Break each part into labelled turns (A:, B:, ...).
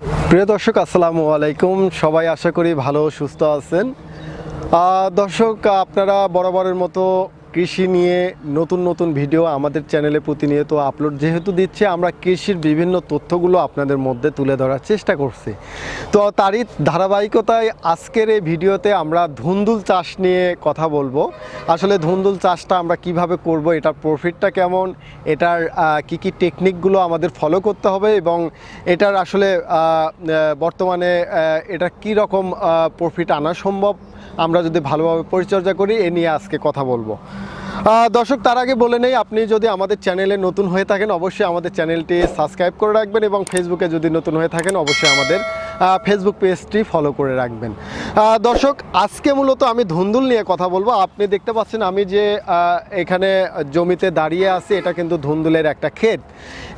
A: প্রিয় দর্শক আসসালামু আলাইকুম। সবাই আশা করি ভালো সুস্থ আছেন। দর্শক আপনারা বরাবরের মতো কৃষি নিয়ে নতুন নতুন ভিডিও আমাদের চ্যানেলে প্রতিনিয়ত আপলোড যেহেতু দিচ্ছে, আমরা কৃষির বিভিন্ন তথ্যগুলো আপনাদের মধ্যে তুলে ধরার চেষ্টা করছি। তো তারই ধারাবাহিকতায় আজকের এই ভিডিওতে আমরা ধুন্দুল চাষ নিয়ে কথা বলব। আসলে ধুন্দুল চাষটা আমরা কীভাবে করব, এটার প্রফিটটা কেমন, এটার কি কি টেকনিকগুলো আমাদের ফলো করতে হবে এবং এটার আসলে বর্তমানে এটা কি রকম প্রফিট আনা সম্ভব আমরা যদি ভালোভাবে পরিচর্যা করি, এ নিয়ে আজকে কথা বলব। দর্শক, তার আগে বলে নেই, আপনি যদি আমাদের চ্যানেলে নতুন হয়ে থাকেন, অবশ্যই আমাদের চ্যানেলটি সাবস্ক্রাইব করে রাখবেন এবং ফেসবুকে যদি নতুন হয়ে থাকেন, অবশ্যই আমাদের ফেসবুক পেজটি ফলো করে রাখবেন। দর্শক, আজকে মূলত আমি ধুন্দুল নিয়ে কথা বলব। আপনি দেখতে পাচ্ছেন আমি যে এখানে জমিতে দাঁড়িয়ে আছি, এটা কিন্তু ধুন্দুলের একটা ক্ষেত।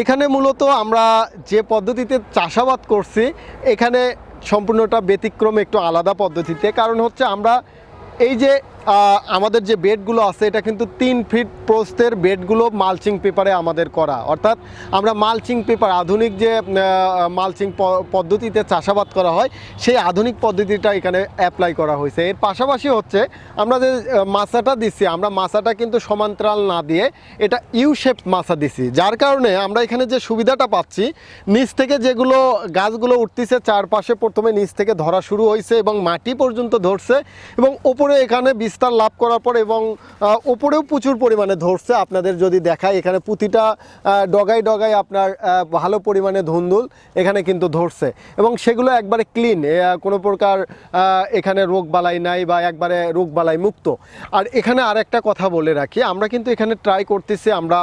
A: এখানে মূলত আমরা যে পদ্ধতিতে চাষাবাদ করছি, এখানে সম্পূর্ণটা ব্যতিক্রম একটু আলাদা পদ্ধতিতে। কারণ হচ্ছে আমরা এই যে আমাদের যে বেডগুলো আছে, এটা কিন্তু তিন ফিট প্রস্থের বেডগুলো মালচিং পেপারে আমাদের করা। অর্থাৎ আমরা মালচিং পেপার, আধুনিক যে মালচিং পদ্ধতিতে চাষাবাদ করা হয়, সেই আধুনিক পদ্ধতিটা এখানে অ্যাপ্লাই করা হয়েছে। এর পাশাপাশি হচ্ছে, আমরা যে মাছাটা দিচ্ছি আমরা মাছাটা কিন্তু সমান্তরাল না দিয়ে এটা ইউ শেপ মাছা দিছি। যার কারণে আমরা এখানে যে সুবিধাটা পাচ্ছি, নিচ থেকে যেগুলো গাছগুলো উঠতেছে, চারপাশে প্রথমে নিচ থেকে ধরা শুরু হয়েছে এবং মাটি পর্যন্ত ধরছে এবং ওপরে এখানে বিস্তার লাভ করার পর এবং ওপরেও প্রচুর পরিমাণে ধরছে। আপনাদের যদি দেখায় এখানে প্রতিটা ডগায় ডগায় আপনার ভালো পরিমাণে ধুন্দুল এখানে কিন্তু ধরছে। এবং সেগুলো একবারে ক্লিন কোনো প্রকার এখানে রোগ বালাই নাই বা একবারে রোগ বালাই মুক্ত। আর এখানে আর একটা কথা বলে রাখি, আমরা কিন্তু এখানে ট্রাই করতেছি আমরা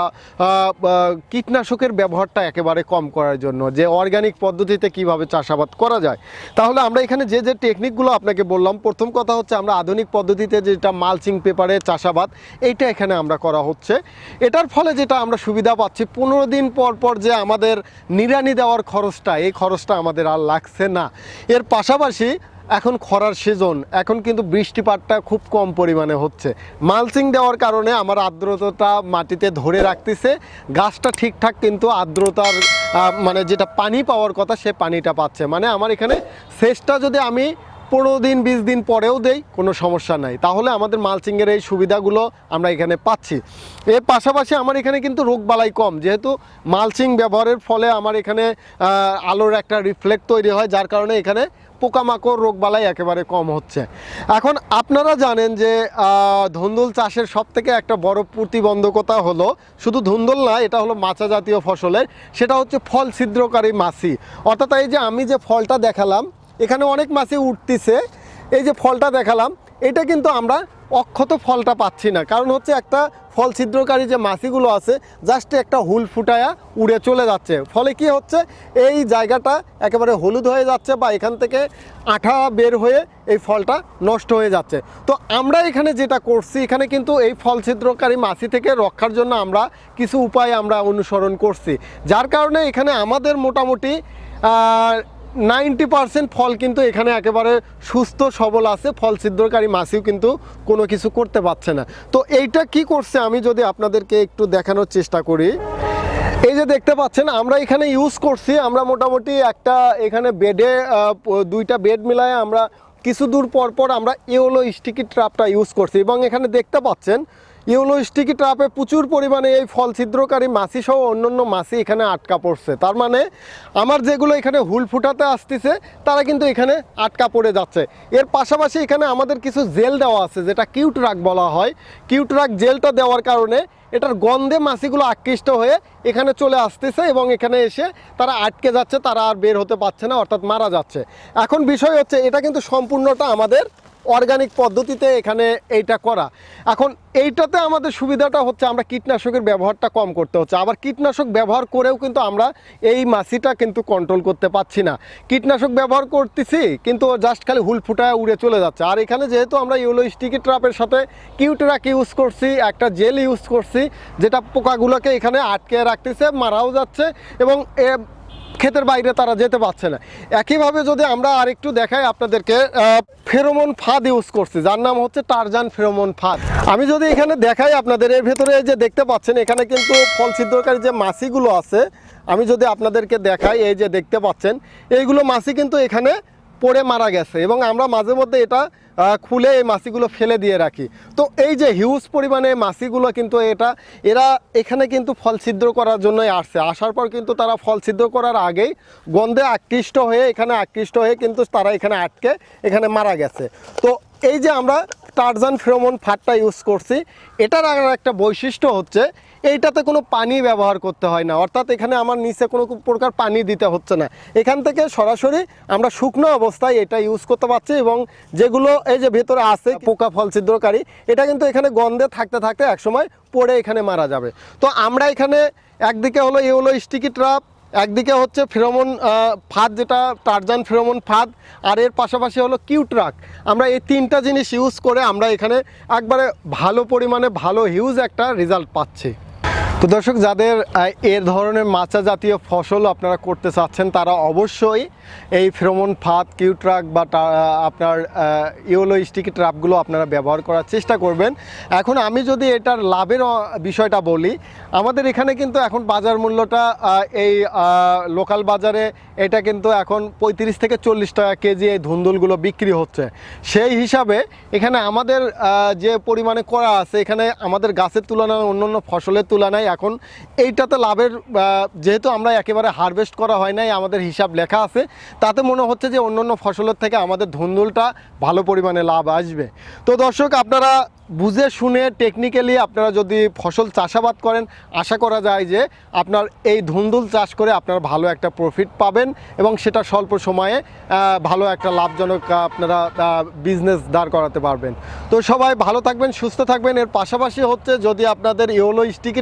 A: কীটনাশকের ব্যবহারটা একেবারে কম করার জন্য, যে অর্গানিক পদ্ধতিতে কীভাবে চাষাবাদ করা যায়। তাহলে আমরা এখানে যে যে টেকনিকগুলো আপনাকে বললাম, প্রথম কথা হচ্ছে আমরা আধুনিক পদ্ধতিতে যেটা মালচিং পেপারে চাষাবাদ, এইটা এখানে আমরা করা হচ্ছে। এটার ফলে যেটা আমরা সুবিধা পাচ্ছি, পনেরো দিন পর পর যে আমাদের নিড়ানি দেওয়ার খরচটা, এই খরচটা আমাদের আর লাগছে না। এর পাশাপাশি এখন খরার সিজন এখন কিন্তু বৃষ্টিপাতটা খুব কম পরিমাণে হচ্ছে। মালচিং দেওয়ার কারণে আমার আর্দ্রতাটা মাটিতে ধরে রাখতেছে। গাছটা ঠিকঠাক কিন্তু আর্দ্রতার মানে যেটা পানি পাওয়ার কথা, সে পানিটা পাচ্ছে। মানে আমার এখানে সেচটা যদি আমি পনেরো দিন, বিশ দিন পরেও দেই, কোনো সমস্যা নাই। তাহলে আমাদের মালচিংয়ের এই সুবিধাগুলো আমরা এখানে পাচ্ছি। এর পাশাপাশি আমার এখানে কিন্তু রোগবালাই কম। যেহেতু মালচিং ব্যবহারের ফলে আমার এখানে আলোর একটা রিফ্লেক্ট তৈরি হয়, যার কারণে এখানে পোকামাকড় রোগবালাই একেবারে কম হচ্ছে। এখন আপনারা জানেন যে ধুন্দুল চাষের সব থেকে একটা বড় প্রতিবন্ধকতা হলো, শুধু ধুন্দুল না, এটা হলো মাচা জাতীয় ফসলের, সেটা হচ্ছে ফল ছিদ্রকারী মাছি। অর্থাৎ এই যে আমি যে ফলটা দেখালাম এখানে অনেক মাছি উঠতিছে। এই যে ফলটা দেখালাম, এটা কিন্তু আমরা অক্ষত ফলটা পাচ্ছি না। কারণ হচ্ছে একটা ফল ছিদ্রকারী যে মাছিগুলো আছে জাস্ট একটা হুল ফুটায়া উড়ে চলে যাচ্ছে। ফলে কি হচ্ছে, এই জায়গাটা একেবারে হলুদ হয়ে যাচ্ছে বা এখান থেকে আঠা বের হয়ে এই ফলটা নষ্ট হয়ে যাচ্ছে। তো আমরা এখানে যেটা করছি, এখানে কিন্তু এই ফল ছিদ্রকারী মাছি থেকে রক্ষার জন্য আমরা কিছু উপায় আমরা অনুসরণ করছি। যার কারণে এখানে আমাদের মোটামুটি নাইনটি পার্সেন্ট ফল কিন্তু এখানে একেবারে সুস্থ, সবল আছে। ফল ছিদ্রকারী মাছিও কিন্তু কোনো কিছু করতে পারছে না। তো এইটা কি করছে আমি যদি আপনাদেরকে একটু দেখানোর চেষ্টা করি। এই যে দেখতে পাচ্ছেন, আমরা এখানে ইউজ করছি। আমরা মোটামুটি একটা এখানে বেডে দুইটা বেড মিলায় আমরা কিছু দূর পর পর আমরা ইওলো স্টিকি ট্রাপটা ইউজ করছি। এবং এখানে দেখতে পাচ্ছেন ইউলো স্টিকি ট্রাপে প্রচুর পরিমাণে এই ফল ছিদ্রকারী মাছি সহ অন্যান্য মাছি এখানে আটকা পড়ছে। তার মানে আমার যেগুলো এখানে হুল ফুটাতে আসতেছে, তারা কিন্তু এখানে আটকা পড়ে যাচ্ছে। এর পাশাপাশি এখানে আমাদের কিছু জেল দেওয়া আছে, যেটা কিউট রাগ বলা হয়। কিউট রাগ জেলটা দেওয়ার কারণে এটার গন্ধে মাছিগুলো আকৃষ্ট হয়ে এখানে চলে আসতেছে এবং এখানে এসে তারা আটকে যাচ্ছে, তারা আর বের হতে পারছে না, অর্থাৎ মারা যাচ্ছে। এখন বিষয় হচ্ছে, এটা কিন্তু সম্পূর্ণটা আমাদের অর্গানিক পদ্ধতিতে এখানে এইটা করা। এখন এইটাতে আমাদের সুবিধাটা হচ্ছে আমরা কীটনাশকের ব্যবহারটা কম করতে হচ্ছে। আবার কীটনাশক ব্যবহার করেও কিন্তু আমরা এই মাছিটা কিন্তু কন্ট্রোল করতে পারছি না। কীটনাশক ব্যবহার করতেছি, কিন্তু জাস্ট খালি হুল ফুটায় উড়ে চলে যাচ্ছে। আর এখানে যেহেতু আমরা ইউলো স্টিকি ট্রাপের সাথে কিউটরাক ইউজ করছি, একটা জেল ইউজ করছি, যেটা পোকাগুলোকে এখানে আটকে রাখতেছে, মারাও যাচ্ছে এবং ক্ষেতের বাইরে তারা যেতে পারছে না। একইভাবে যদি আমরা আরেকটু দেখাই আপনাদেরকে ফেরোমন ফাঁদ ইউজ করছি, যার নাম হচ্ছে টারজান ফেরোমন ফাঁদ। আমি যদি এখানে দেখাই আপনাদের, এর ভেতরে যে দেখতে পাচ্ছেন, এখানে কিন্তু ফল ছিদ্রকারী যে মাসিগুলো আছে, আমি যদি আপনাদেরকে দেখাই, এই যে দেখতে পাচ্ছেন, এইগুলো মাসি কিন্তু এখানে পড়ে মারা গেছে এবং আমরা মাঝে মধ্যে এটা খুলে এই মাছিগুলো ফেলে দিয়ে রাখি। তো এই যে হিউজ পরিমাণে মাছিগুলো কিন্তু এটা, এরা এখানে কিন্তু ফল ছিদ্র করার জন্যই আসছে। আসার পর কিন্তু তারা ফল ছিদ্র করার আগেই গন্ধে আকৃষ্ট হয়ে, এখানে আকৃষ্ট হয়ে কিন্তু তারা এখানে আটকে, এখানে মারা গেছে। তো এই যে আমরা টারজান ফেরোমন ফাটটা ইউজ করছি, এটার আর একটা বৈশিষ্ট্য হচ্ছে এইটাতে কোনো পানি ব্যবহার করতে হয় না। অর্থাৎ এখানে আমার নিচে কোনো প্রকার পানি দিতে হচ্ছে না। এখান থেকে সরাসরি আমরা শুকনো অবস্থায় এটা ইউজ করতে পারছি এবং যেগুলো এই যে ভেতরে আছে, পোকা ফল ছিদ্রকারী, এটা কিন্তু এখানে গন্ধে থাকতে থাকতে একসময় পড়ে এখানে মারা যাবে। তো আমরা এখানে একদিকে হলো এ হলো স্টিকি ট্রাপ, একদিকে হচ্ছে ফেরোমন ফাঁদ যেটা, টারজান ফেরোমন ফাঁদ, আর এর পাশাপাশি হলো কিউ ট্রাক আমরা এই তিনটা জিনিস ইউজ করে আমরা এখানে একবারে ভালো পরিমাণে ভালো হিউজ একটা রেজাল্ট পাচ্ছি। তো দর্শক, যাদের এর ধরনের মাচা জাতীয় ফসল আপনারা করতে চাচ্ছেন, তারা অবশ্যই এই ফেরোমন ফাঁদ কিউ ট্রাক বা আপনার ইওলো স্টিকি ট্রাপগুলো আপনারা ব্যবহার করার চেষ্টা করবেন। এখন আমি যদি এটার লাভের বিষয়টা বলি, আমাদের এখানে কিন্তু এখন বাজার মূল্যটা এই লোকাল বাজারে এটা কিন্তু এখন পঁয়ত্রিশ থেকে চল্লিশ টাকা কেজি এই ধুন্দুলগুলো বিক্রি হচ্ছে। সেই হিসাবে এখানে আমাদের যে পরিমাণে করা আছে, এখানে আমাদের গাছের তুলনায় অন্যান্য ফসলের তুলনায় এখন এইটাতে লাভের যেহেতু আমরা একেবারে হারভেস্ট করা হয় নাই, আমাদের হিসাব লেখা আছে, তাতে মনে হচ্ছে যে অন্যান্য ফসলের থেকে আমাদের ধুন্দুলটা ভালো পরিমাণে লাভ আসবে। তো দর্শক, আপনারা বুঝে শুনে টেকনিক্যালি আপনারা যদি ফসল চাষাবাদ করেন, আশা করা যায় যে আপনার এই ধুন্দুল চাষ করে আপনার ভালো একটা প্রফিট পাবেন এবং সেটা স্বল্প সময়ে ভালো একটা লাভজনক আপনারা বিজনেস দাঁড় করাতে পারবেন। তো সবাই ভালো থাকবেন, সুস্থ থাকবেন। এর পাশাপাশি হচ্ছে যদি আপনাদের ইওলো স্টিকি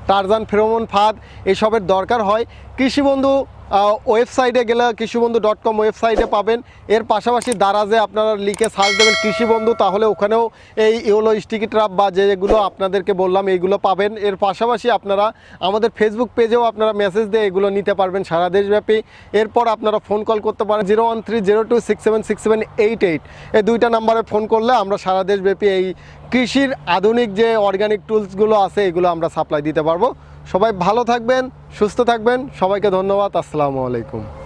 A: টারজান ফেরোমন, ফাঁদ, এসবের দরকার হয়। কৃষিবন্ধু ওয়েবসাইটে গেলে কৃষিবন্ধু ডট কম ওয়েবসাইটে পাবেন। এর পাশাপাশি দারাজে আপনারা লিখে সার্চ দেবেন কৃষিবন্ধু, তাহলে ওখানেও এই ইওলো স্টিকি ট্রাপ বা যেগুলো আপনাদেরকে বললাম, এইগুলো পাবেন। এর পাশাপাশি আপনারা আমাদের ফেসবুক পেজেও আপনারা মেসেজ দিয়ে এগুলো নিতে পারবেন সারা দেশব্যাপী। এরপর আপনারা ফোন কল করতে পারেন zero one three zero two six seven six seven eight eight এই দুইটা নাম্বারে ফোন করলে আমরা সারা দেশব্যাপী এই কৃষির আধুনিক যে অর্গানিক টুলসগুলো আছে, এগুলো আমরা সাপ্লাই দিতে পারব। সবাই ভালো থাকবেন সুস্থ থাকবেন। সবাইকে ধন্যবাদ। আসসালামু আলাইকুম।